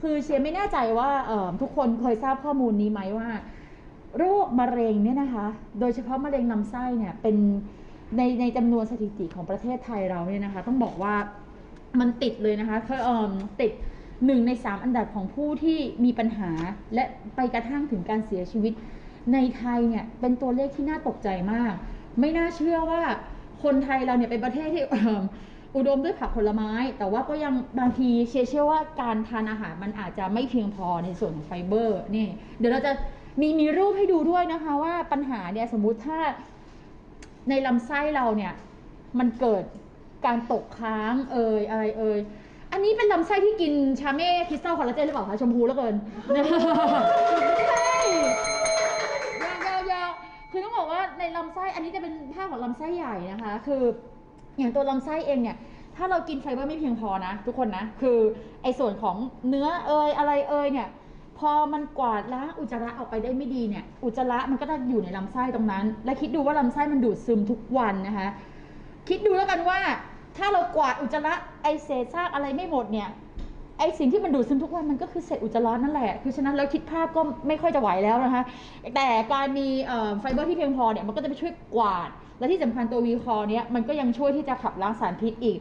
คือเชียร์ไม่แน่ใจว่าทุกคนเคยทราบข้อมูลนี้ไหมว่า โรคมะเร็งเนี่ยนะคะ โดยเฉพาะมะเร็งลำไส้เนี่ยเป็นในในจำนวนสถิติของประเทศไทยเราเนี่ยนะคะ ต้องบอกว่ามันติดเลยนะคะเคยเอ่อติดหนึ่งในสามอันดับของผู้ที่มีปัญหาและไปกระทั่งถึงการเสียชีวิต ในไทยเนี่ยเป็นตัวเลขที่น่าตกใจมาก ไม่น่าเชื่อว่าคนไทยเราเนี่ยเป็นประเทศที่ อุดมด้วยผักผลไม้ แต่ว่าก็ยังบางทีเชื่อเชื่อว่าการทานอาหารมันอาจจะไม่เพียงพอในส่วนของไฟเบอร์นี่ เดี๋ยวเราจะมีมีรูปให้ดูด้วยนะคะว่าปัญหาเนี่ยสมมุติถ้าในลำไส้เราเนี่ย มันเกิดการตกค้างเอ่ยอะไรเอ่ยอันนี้เป็นลำไส้ที่กินชาเม่คริสตัลคอลลาเจนหรือเปล่าคะชมพูแล้วเกินใช่ยาวยาวคือต้องบอกว่าในลำไส้อันนี้จะเป็นภาพของลำไส้ใหญ่นะคะ คือ อย่างตัวลำไส้เองเนี่ย ถ้าเรากินไฟเบอร์ไม่เพียงพอนะ ทุกคนนะ คือไอ้ส่วนของเนื้อเอยอะไรเอยเนี่ย พอมันกวาดล้างอุจจาระออกไปได้ไม่ดีเนี่ย อุจจาระมันก็จะอยู่ในลำไส้ตรงนั้น และคิดดูว่าลำไส้มันดูดซึมทุกวันนะคะ คิดดูแล้วกันว่า ถ้าเรากวาดอุจจาระไอเศษซากอะไรไม่หมดเนี่ย ไอสิ่งที่มันดูดซึมทุกวันมันก็คือเศษอุจจาระนั่นแหละคือฉะนั้นแล้วคิดภาพก็ไม่ค่อยจะไหวแล้วนะคะแต่การมีไฟเบอร์ที่เพียงพอเนี่ยมันก็จะไปช่วยกวาด และที่สำคัญตัววีคอเนี้ยมันก็ยังช่วยที่จะขับล้างสารพิษอีก